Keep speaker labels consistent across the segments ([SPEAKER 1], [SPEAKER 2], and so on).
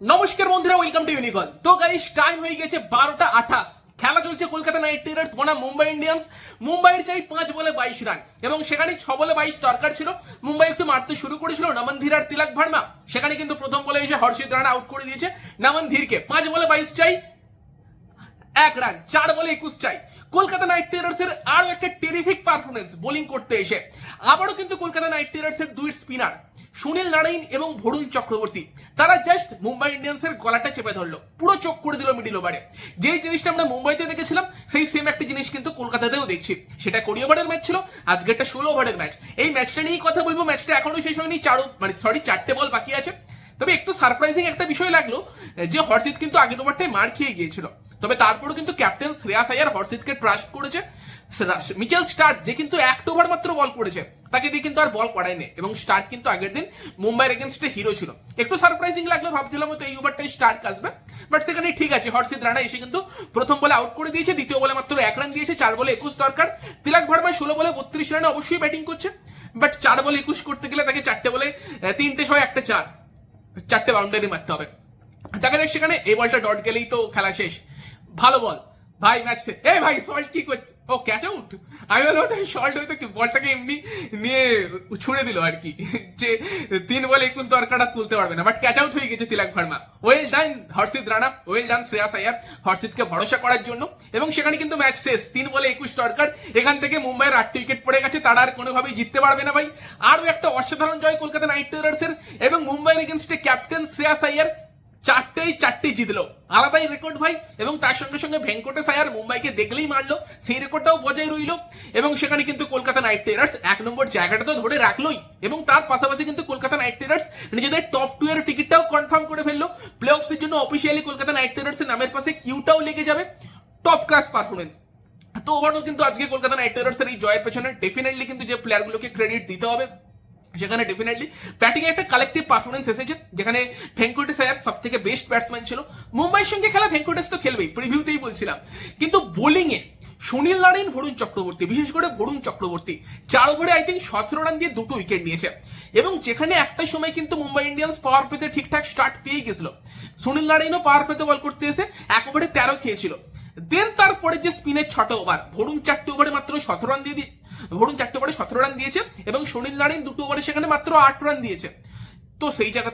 [SPEAKER 1] নমস্কার বন্ধুরা welcome to ইউনিকল তো গাইস টাইম হয়ে গেছে বারোটা আঠাশ। খেলা চলছে কলকাতা নাইট রাইডার্স বনাম মুম্বাই ইন্ডিয়ান্স। মুম্বাইয়ের চাই পাঁচ বলে বাইশ রান, এবং সেখানে ছ বলে বাইশ দরকার ছিল। মুম্বাই একটু মারতে শুরু করেছিল নমন ধীর আর তিলক ভার্মা। সেখানে কিন্তু প্রথম বলে এসে হর্ষিত রানা আউট করে দিয়েছে নমন ধীরকে পাঁচ বলে বাইশ চাই, এক রান, চার বলে একুশ চাই। কলকাতা নাইট রাইডার্স এর আরও একটা টেরিফিক পারফরমেন্স বোলিং করতে এসে। আবারও কিন্তু কলকাতা নাইট রাইডার্স এর দুই স্পিনার সুনীল নারায়ণ এবং ভরুণ চক্রবর্তী। তারা জাস্ট মুম্বাই ইন্ডিয়ান্সের গলাটা চেপে ধরলো। পুরো চোখ করে দিল মিডিল ওভারে যেই জিনিসটা আমরা মুম্বাইতে দেখেছিলাম, সেই সেম একটা জিনিস কিন্তু কলকাতাতেও দেখছি। সেটা কুড়ি ওভারের ম্যাচ ছিল, আজকে একটা ষোলো ওভারের ম্যাচ এই ম্যাচটা নিয়েই কথা বলব ম্যাচটা এখনও শেষ হয়নি, চারো মানে সরি চারটে বল বাকি আছে। তবে একটু সারপ্রাইজিং একটা বিষয় লাগল, যে হর্ষিত কিন্তু আগের ওভারটায় মার খেয়ে গিয়েছিল। তবে তারপরেও কিন্তু ক্যাপ্টেন শ্রেয়াস আয়ার হর্ষিতকে ট্রাস্ট করেছে। মিচেল স্টার্ট যে কিন্তু একটা ওভার মাত্র বল করেছে, তাকে দিয়ে কিন্তু আর বল করায়নি। এবং স্টার্ট কিন্তু আগের দিন মুম্বাইয়ের এগেনস্টে হিরো ছিল। একটু সারপ্রাইজিং লাগল, ভাবছিলাম হয়তো এই ওভারটাই স্টার্ট আসবে। বাট সেখানে ঠিক আছে, হর্ষিত রানা এসে কিন্তু প্রথম বলে আউট করে দিয়েছে, দ্বিতীয় বলে মাত্র এক রান দিয়েছে, চার বলে একুশ দরকার। তিলাক ভার্মা ষোলো বলে বত্রিশ রানে অবশ্যই ব্যাটিং করছে। বাট চার বলে একুশ করতে গেলে তাকে চারটে বলে তিনটে ছয়, একটা চার। চারটে বাউন্ডারি মারতে হবে। দেখা যাক সেখানে এই বলটা ডট গেলেই তো খেলা শেষ। ভালো বল। ভাই ম্যাচ। এ ভাই সল্ট কি করছে? ও ক্যাচ আউট আমি বললাম ওটা শল্ট হয়তো বলটাকে এমনি নিয়ে ছুঁড়ে দিল আর কি। যে তিন বলে একুশ দরকার তুলতে পারবে না। বাট ক্যাচ আউট হয়ে গেছে Tilak Varma. Well done Harshit Rana. Well done Shreyas Iyer হর্ষিতকে ভরসা করার জন্য। এবং সেখানে কিন্তু ম্যাচ শেষ। তিন বলে একুশ দরকার। এখান থেকে মুম্বাইয়ের আটটি উইকেট পড়ে গেছে। তারা আর কোনোভাবেই জিততে পারবে না ভাই। আরও একটা অসাধারণ জয় কলকাতা নাইট রাইডার্সের। এবং মুম্বাইয়ের এগেনস্টে ক্যাপ্টেন শ্রেয়াস আয়ার চারটেই চারটে জিতলো। আলাদাই রেকর্ড ভাই, এবং তার সঙ্গে সঙ্গে ভেঙ্কটেশ আয়ার মুম্বাইকে দেখলেই মারলো। সেই রেকর্ডটাও বজায় রইল, এবং সেখানে কিন্তু কলকাতা নাইট রাইডার্স এক নম্বর জায়গাটা তো ধরে রাখলোই, এবং তার পাশাপাশি কিন্তু কলকাতা নাইট রাইডার্স নিজেদের টপ টু এর টিকিটটাও কনফার্ম করে ফেলল। প্লে অফসের জন্য অফিসিয়ালি কলকাতা নাইট রাইডার্স এর নামের পাশে কিউটাও লেগে যাবে। টপ ক্লাস পারফরমেন্স তো ওভারঅল কিন্তু আজকে কলকাতা নাইট রাইডার্সের এই জয়ের পেছনে ডেফিনেটলি কিন্তু যে প্লেয়ারগুলোকে ক্রেডিট দিতে হবে সেখানে ডেফিনেটলি ব্যাটিং এ একটা কালেকটিভ পারফরমেন্স এসেছে, যেখানে ভেঙ্কটেশ আয়ার সব থেকে বেস্ট ব্যাটসম্যান ছিল। মুম্বাইয়ের সঙ্গে খেলা ভেঙ্কটেশ তো খেলবেই প্রিভিউতেই বলছিলাম। কিন্তু বোলিং এ সুনীল নারায়ণ ভরুণ চক্রবর্তী, বিশেষ করে ভরুণ চক্রবর্তী, চার ওভারে আই থিঙ্ক সতেরো রান দিয়ে দুটো উইকেট নিয়েছে। এবং যেখানে একটা সময় কিন্তু মুম্বাই ইন্ডিয়ান্স পাওয়ার পেতে ঠিকঠাক স্টার্ট পেয়ে গেছিল। সুনীল নারায়ণও পাওয়ার পেতে বল করতে এসে এক ওভারে তেরো খেয়েছিল। দেন তারপরে যে স্পিনের ছটা ওভার ভরুণ চারটে ওভারে মাত্র সতেরো রান দিয়ে ভরুণ চারটে ওভারে সতেরো রান দিয়েছে এবং সুনীল নারায়ণ দুটো ওভারে সেখানে মাত্র আট রান দিয়েছে। তো সেই জায়গা,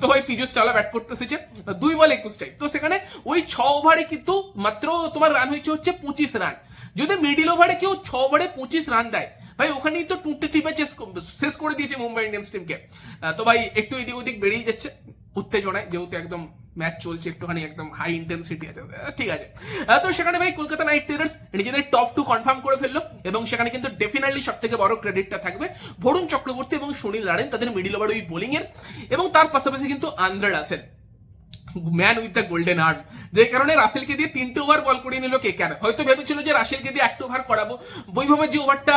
[SPEAKER 1] তো ওই পিজুস চালা ব্যাট করতে এসেছে। দুই বল একুশ টাইম তো সেখানে ওই ছ ওভারে কিন্তু মাত্র তোমার রান হয়েছে হচ্ছে পঁচিশ রান। যদি মিডিল ওভারে কেউ ছ ওভারে পঁচিশ রান দেয়, ভাই ওখানেই তো টুটে টিপে শেষ করে দিয়েছে মুম্বাই ইন্ডিয়ান্স টিমকে তো ভাই একটু এদিক ওদিক বেড়েই যাচ্ছে। উত্তেজনায়, যেহেতু একদম ম্যাচ চলছে একটুখানি একদম হাই ইন্টেন্সিটি আছে। ঠিক আছে। তো সেখানে ভাই কলকাতা নাইট রাইডার্স নিজেদের টপ টু কনফার্ম করে ফেলল এবং সেখানে কিন্তু ডেফিনেটলি সব থেকে বড় ক্রেডিটটা থাকবে ভরুণ চক্রবর্তী এবং সুনীল নারায়ণ, তাদের মিডিল ওভার ওই বোলিং এর। এবং তার পাশাপাশি কিন্তু Andre Russell. Man with the golden arm যে কারণে রাসেলকে দিয়ে তিনটে ওভার বল করিয়ে নিল কে কেন হয়তো ভেবেছিল যে রাসেলকে দিয়ে একটা ওভার করাবো। বৈভবের যে ওভারটা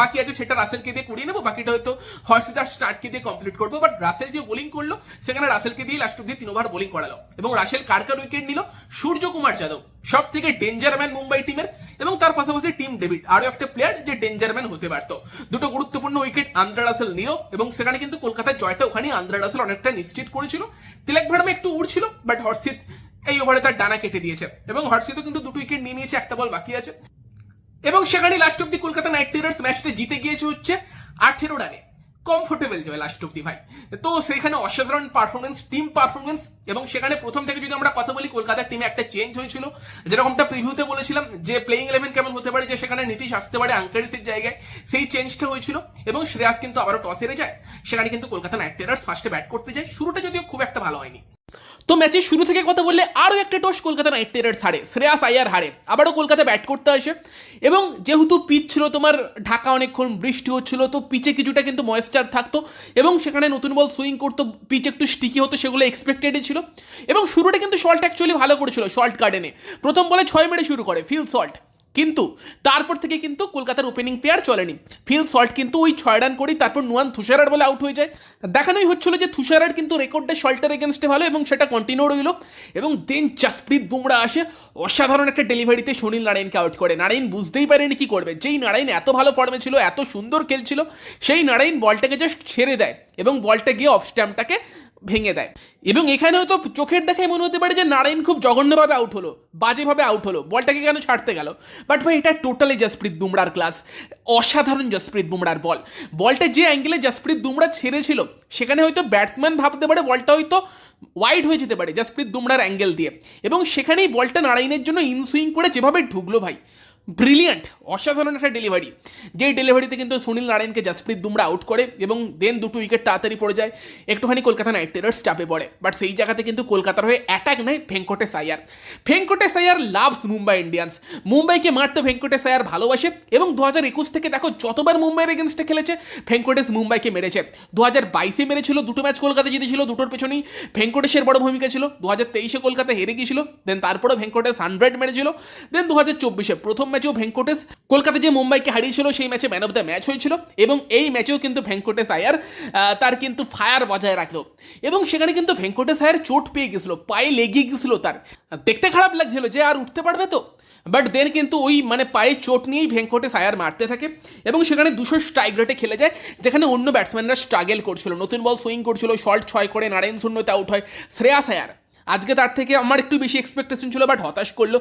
[SPEAKER 1] বাকি আছে সেটা রাসেলকে দিয়ে করিয়ে নেব, বাকিটা হয়তো হর্ষিদার স্টার্টকে দিয়ে কমপ্লিট করব। বাট রাসেল যে বোলিং করল, সেখানে রাসেলকে দিয়ে লাস্ট অব্দি তিন ওভার বোলিং করালো। এবং রাসেল কার কার উইকেট নিল? সূর্যকুমার যাদব সব থেকে ডেঞ্জার ম্যান মুম্বাই টিমের পাশাপাশি টিম ডেভিড আরও একটা প্লেয়ার যে ডেঞ্জারম্যান হতে পারতো। দুটো গুরুত্বপূর্ণ উইকেট আন্দ্রা রাসেল নিল এবং সেখানে কিন্তু কলকাতার জয়টা ওখানে আন্দ্রা রাসেল অনেকটা নিশ্চিত করেছিল। তিলক ভার্মা একটু উড়ছিল বাট হর্ষিত এই ওভারে তার ডানা কেটে দিয়েছে এবং হর্ষিতও কিন্তু দুটো উইকেট নিয়ে নিয়েছে, একটা বল বাকি আছে। এবং সেখানে লাস্ট অব্দি কলকাতা নাইট রাইডার্স ম্যাচটা জিতে গিয়েছে হচ্ছে আঠেরো রানে কমফোর্টেবল জয় লাস্ট অব্দি ভাই। তো সেখানে অসাধারণ পারফরমেন্স টিম পারফরমেন্স এবং সেখানে প্রথম থেকে যদি আমরা কথা বলি, কলকাতার টিমে একটা চেঞ্জ হয়েছিল। যেরকমটা প্রিভিউতে বলেছিলাম যে প্লেইং ইলেভেন কেমন হতে পারে, যে সেখানে নীতিশ আসতে পারে আঙ্কারিসের জায়গায়, সেই চেঞ্জটা হয়েছিল। এবং শ্রেয়াস কিন্তু আবারও টস হেরে যায়। সেখানে কিন্তু কলকাতা নাইট রাইডার্স ফার্স্টে ব্যাট করতে যায়। শুরুটা যদিও খুব একটা ভালো হয়নি। তো ম্যাচের শুরু থেকে কথা বললে আরও একটা টস কলকাতা নাইট রাইডার্স হারে, শ্রেয়াস আয়ার হারে। আবারও কলকাতা ব্যাট করতে আসে। এবং যেহেতু পিচ ছিল, তোমার ঢাকা অনেকক্ষণ বৃষ্টি হচ্ছিল, তো পিচে কিছুটা কিন্তু ময়েশ্চার থাকতো। এবং সেখানে নতুন বল সুইং করতো পিচ একটু স্টিকি হতো, সেগুলো এক্সপেক্টেডই ছিল। এবং শুরুটা কিন্তু শল্ট অ্যাকচুয়ালি ভালো করেছিল শল্ট গার্ডেনে প্রথম বলে ছয় মেরে শুরু করে ফিল শল্ট কিন্তু তারপর থেকে কিন্তু কলকাতার ওপেনিং প্লেয়ার চলেনি। ফিল শল্ট কিন্তু ওই ছয় রান করেই তারপর নুয়ান তুষারার বলে আউট হয়ে যায়। দেখানোই হচ্ছিল যে তুষারার কিন্তু রেকর্ডটা শল্টের এগেনস্টে ভালো এবং সেটা কন্টিনিউ রইল। এবং দেন জাসপ্রীত বুমরা আসে। অসাধারণ একটা ডেলিভারিতে সুনীল নারায়ণকে আউট করে। নারায়ণ বুঝতেই পারেনি কি করবে। যেই নারায়ণ এত ভালো ফর্মে ছিল, এত সুন্দর খেলছিল, সেই নারায়ণ বলটাকে জাস্ট ছেড়ে দেয় এবং বলটা গিয়ে অফ স্ট্যাম্পটাকে ভেঙে দেয়। এবং এখানে হয়তো চোখের দেখায় মনে হতে পারে যে নারায়ণ খুব জঘন্যভাবে আউট হলো, বাজেভাবে আউট হলো, বলটাকে কেন ছাড়তে গেল? বাট ভাই, এটা টোটালি জসপ্রীত বুমরার ক্লাস অসাধারণ জসপ্রীত বুমরার বল বলটা যে অ্যাঙ্গেলে জসপ্রীত বুমরা ছেড়েছিল, সেখানে হয়তো ব্যাটসম্যান ভাবতে পারে বলটা হয়তো ওয়াইড হয়ে যেতে পারে জসপ্রীত বুমরার অ্যাঙ্গেল দিয়ে। এবং সেখানেই বলটা নারায়ণের জন্য ইনসুইং করে যেভাবে ঢুকলো ভাই ব্রিলিয়ান্ট, অসাধারণ একটা ডেলিভারি যেই ডেলিভারিতে কিন্তু সুনীল নারায়ণকে জসপ্রীত বুমরা আউট করে এবং দেন দুটো উইকেট তাড়াতাড়ি পড়ে যায়। একটুখানি কলকাতা নাইট রাইডার্স চাপে পড়ে। বাট সেই জায়গাতে কিন্তু কলকাতার হয়ে অ্যাটাক নেয় ভেঙ্কটেশ আয়ার ভেঙ্কটেশ আয়ার লাভস মুম্বাই ইন্ডিয়ান্স মুম্বাইকে মারতে ভেঙ্কটেশ আয়ার ভালোবাসে এবং দু হাজার একুশ থেকে দেখো যতবার মুম্বাইয়ের এগেনস্টে খেলেছে ভেঙ্কটেশ মুম্বাইকে মেরেছে। দু হাজার বাইশে মেরেছিল, দুটো ম্যাচ কলকাতা জিতেছিল, দুটোর পেছনেই ভেঙ্কটেশের বড় ভূমিকা ছিল। দু হাজার তেইশে কলকাতা হেরে গিয়েছিল দেন তারপরে ভেঙ্কটেশ হান্ড্রেড মেরেছিল। দেন দু হাজার চব্বিশে প্রথম ম্যাচেও ভেঙ্কটেশ, কলকাতা যে মুম্বাইকে হারিয়েছিল, সেই ম্যাচে ম্যান অফ দ্য ম্যাচ হয়েছিল এবং এই ম্যাচেও কিন্তু ভেঙ্কটেশ আয়ার তার কিন্তু ফায়ার বজায় রাখল। এবং সেখানে কিন্তু ভেঙ্কটেশ আয়ার চোট পেয়ে গেছিল, পায়ে লেগে গেছিল তার। দেখতে খারাপ লাগছিল যে আর উঠতে পারবে তো? বাট দেন কিন্তু ওই মানে পায়ে চোট নিয়েই ভেঙ্কটেশ আয়ার মারতে থাকে এবং সেখানে দুশো স্ট্রাইক রেটে খেলে যায়, যেখানে অন্য ব্যাটসম্যানরা স্ট্রাগেল করছিল। নতুন বল সুইং করছিল শর্ট ছয় করে নারায়ণ শূন্যতে আউট হয়। শ্রেয়াস আয়ার আজকে তার থেকে আমার একটু বেশি এক্সপেকটেশন ছিল বাট হতাশ করল,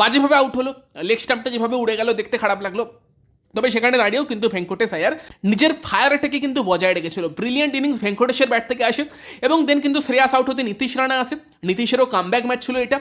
[SPEAKER 1] বাজেভাবে আউট হলো লেগ স্টাম্পটা যেভাবে উড়ে গেল, দেখতে খারাপ লাগল। তবে সেখানে দাঁড়িয়েও কিন্তু ভেঙ্কটেশ আয়ার নিজের ফায়ার অ্যাটাকে কিন্তু বজায় রেখেছিল। ব্রিলিয়ান্ট ইনিংস ভেঙ্কটেশের ব্যাট থেকে আসে, এবং দেন কিন্তু শ্রেয়াস আউট হতে নীতিশ রানা আসে। নীতিশেরও কামব্যাক ম্যাচ ছিল এটা।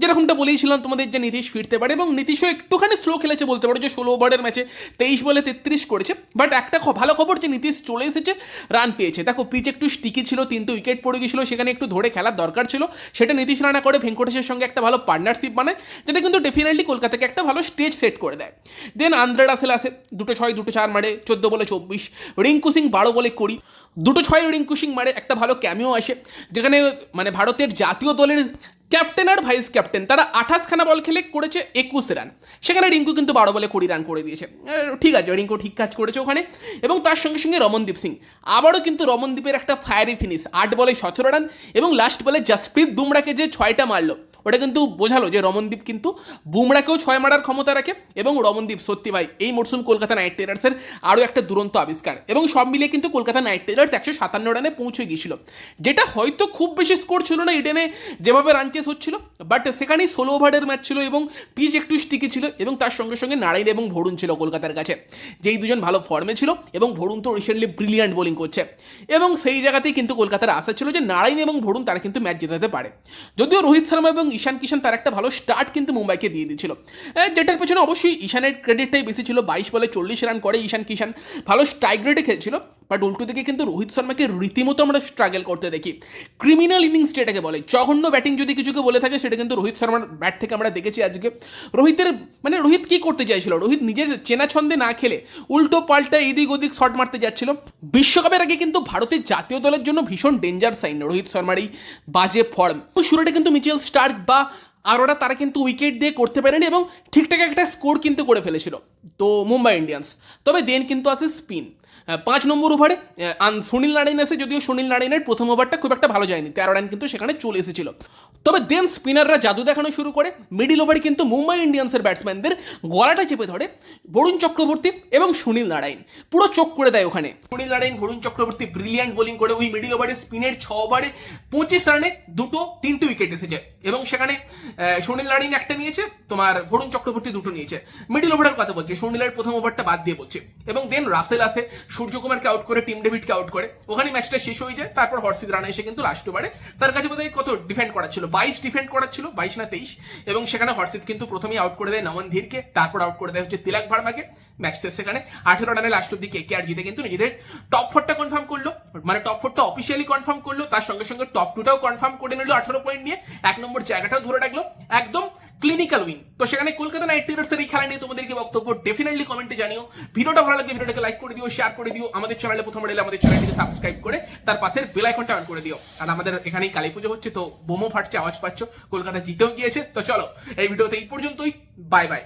[SPEAKER 1] যেরকমটা বলেইছিলাম, তোমাদের যে নীতিশ ফিরতে পারে এবং নীতিশও একটুখানি স্লো খেলেছে বলতে পারো যে ষোলো ওভারের ম্যাচে তেইশ বলে তেত্রিশ করেছে। বাট একটা ভালো খবর যে নীতিশ চলে এসেছে রান পেয়েছে। দেখো পিচ একটু স্টিকি ছিল, তিনটে উইকেট পড়ে গেছিল সেখানে একটু ধরে খেলার দরকার ছিল। সেটা নীতিশ রানা করে ভেঙ্কটেশের সঙ্গে একটা ভালো পার্টনারশিপ বানায়, যেটা কিন্তু ডেফিনেটলি কলকাতাকে একটা ভালো স্টেজ সেট করে দেয়। দেন আন্দ্রে রাসেল আসে, দুটো ছয়, দুটো চার মারে, চোদ্দ বলে চব্বিশ। রিঙ্কু সিং বারো বলে কুড়ি। দুটো ছয় রিঙ্কু সিং মারে, একটা ভালো ক্যামিও আসে। যেখানে মানে ভারতের জাতীয় দলের ক্যাপ্টেন আর ভাইস ক্যাপ্টেন তারা আঠাশখানা বল খেলে করেছে একুশ রান সেখানে রিঙ্কু কিন্তু বারো বলে কুড়ি রান করে দিয়েছে। ঠিক আছে, রিঙ্কু ঠিক কাজ করেছে ওখানে। এবং তার সঙ্গে সঙ্গে রমনদীপ সিং, আবারও কিন্তু রমনদীপের একটা ফায়ারি ফিনিশ আট বলে সতেরো রান এবং লাস্ট বলে জাসপ্রীত বুমরাকে যে ছয়টা মারলো। ওটা কিন্তু বোঝালো যে রমনদীপ কিন্তু বুমরাকেও ছয় মারার ক্ষমতা রাখে এবং রমনদীপ, সত্যি ভাই, এই মরশুম কলকাতা নাইট রাইডার্সের আরও একটা দুরন্ত আবিষ্কার এবং সব মিলিয়ে কিন্তু কলকাতা নাইট রাইডার্স একশো সাতান্ন রানে পৌঁছে গিয়েছিল। যেটা হয়তো খুব বেশি স্কোর ছিল না ইডেনে, যেভাবে রান চেস হচ্ছিল বাট সেখানেই ষোলো ওভারের ম্যাচ ছিল এবং পিচ একটু স্টিকি ছিল এবং তার সঙ্গে সঙ্গে নারায়ণ এবং ভরুণ ছিল কলকাতার কাছে। যেই দুজন ভালো ফর্মে ছিল এবং ভরুণ তো রিসেন্টলি ব্রিলিয়ান্ট বোলিং করছে। এবং সেই জায়গাতেই কিন্তু কলকাতার আশা ছিল যে নারায়ণ এবং ভরুণ তারা কিন্তু ম্যাচ জেতাতে পারে। যদিও রোহিত শর্মা এবং ঈশান কিষান তার একটা ভালো স্টার্ট কিন্তু মুম্বাইকে দিয়ে দিয়েছিল। যেটার পেছনে অবশ্যই ঈশানের ক্রেডিটটাই বেশি ছিল, বাইশ বলে চল্লিশ রান করে ঈশান কিষান। ভালো স্ট্রাইক রেটে খেলছিল। বাট উল্টো দিকে কিন্তু রোহিত শর্মাকে রীতিমতো আমরা স্ট্রাগল করতে দেখি। ক্রিমিনাল ইনিংস যেটাকে বলে, জঘন্য ব্যাটিং যদি কিছুকে বলে থাকে, সেটা কিন্তু রোহিত শর্মার ব্যাট থেকে আমরা দেখেছি আজকে। রোহিতের মানে রোহিত কি করতে চাইছিল? রোহিত নিজের চেনা ছন্দে না খেলে উল্টো পাল্টা এদিক ওদিক শট মারতে যাচ্ছিল। বিশ্বকাপের আগে কিন্তু ভারতের জাতীয় দলের জন্য ভীষণ ডেঞ্জার সাইন রোহিত শর্মার এই বাজে ফর্ম শুরুটা কিন্তু মিচেল স্টার্ক বা আর ওরা তারা কিন্তু উইকেট দিয়ে করতে পারেনি এবং ঠিকঠাক একটা স্কোর কিন্তু করে ফেলেছিল। তো মুম্বাই ইন্ডিয়ান্স। তবে দেন কিন্তু আছে স্পিন পাঁচ নম্বর ওভারে সুনীল নারায়ণ এসে যদিও সুনীল নারায়ণের প্রথম ওভারটা খুব একটা ভালো যায়নি, তেরো রান কিন্তু সেখানে চলে এসেছিল। তবে দেন স্পিনাররা জাদু দেখানো শুরু করে মিডিল ওভারে কিন্তু মুম্বাই ইন্ডিয়ান্সের ব্যাটসম্যানদের গলাটা চেপে ধরে বরুণ চক্রবর্তী এবং সুনীল নারায়ণ। পুরো চোখ করে দেয় ওখানে। Sunil Narine, Varun Chakravarthy brilliant bowling করে ওই মিডিল ওভারে স্পিনের ছ ওভারে পঁচিশ রানে দুটো, তিনটে উইকেট এসেছে। এবং সেখানে সুনীল নারায়ণ একটা নিয়েছে, তোমার বরুণ চক্রবর্তী দুটো নিয়েছে। মিডিল ওভারের কথা বলছি, সুনীলের প্রথম ওভারটা বাদ দিয়ে বলছে। এবং দেন রাসেল আসে সূর্যকুমারকে আউট করে টিম ডেভিডকে আউট করে ওখানে ম্যাচটা শেষ হয়ে যায়, তারপর হর্ষিত রানা এসে কিন্তু লাস্ট ওভারে। তার কাছে বোধহয় কত ডিফেন্ড করার ছিল? বাইশ ডিফেন্ড করার ছিল, বাইশ না তেইশ। এবং সেখানে হর্ষিত কিন্তু প্রথমেই আউট করে দেয় নমন ধীরকে, তারপর আউট করে দেয় হচ্ছে তিলক ভার্মাকে। ম্যাচ শেষ সেখানে। আঠেরো রানে লাস্ট অব্দি কে আর জিতে কিন্তু নিজেদের টপ ফোরটা কনফার্ম করল। মানে টপ ফোরটা অফিসিয়ালি কনফার্ম করল, তার সঙ্গে সঙ্গে টপ টুটাও কনফার্ম করে নিল আঠেরো পয়েন্ট নিয়ে। এক নম্বর জায়গাটাও ধরে রাখল। একদম ক্লিনিক্যাল উইন তো সেখানে কলকাতা নাইট রাইডার্সের এই খেলা নিয়ে তোমাদেরকে বক্তব্য ডেফিনেটলি কমেন্টে জানিও। ভিডিওটা ভালো লাগলে ভিডিওটাকে লাইক করে দিও শেয়ার করে দিও। আমাদের চ্যানেলে প্রথম এলে আমাদের চ্যানেলটিকে সাবস্ক্রাইব করে তার পাশের বেল আইকনটা অন করে দিও। আর আমাদের এখানেই কালী পুজো হচ্ছে, তো বোমো ফাটছে, আওয়াজ পাচ্ছ, কলকাতা জিতেও গিয়েছে। তো চলো, এই ভিডিওতে এই পর্যন্তই। Bye bye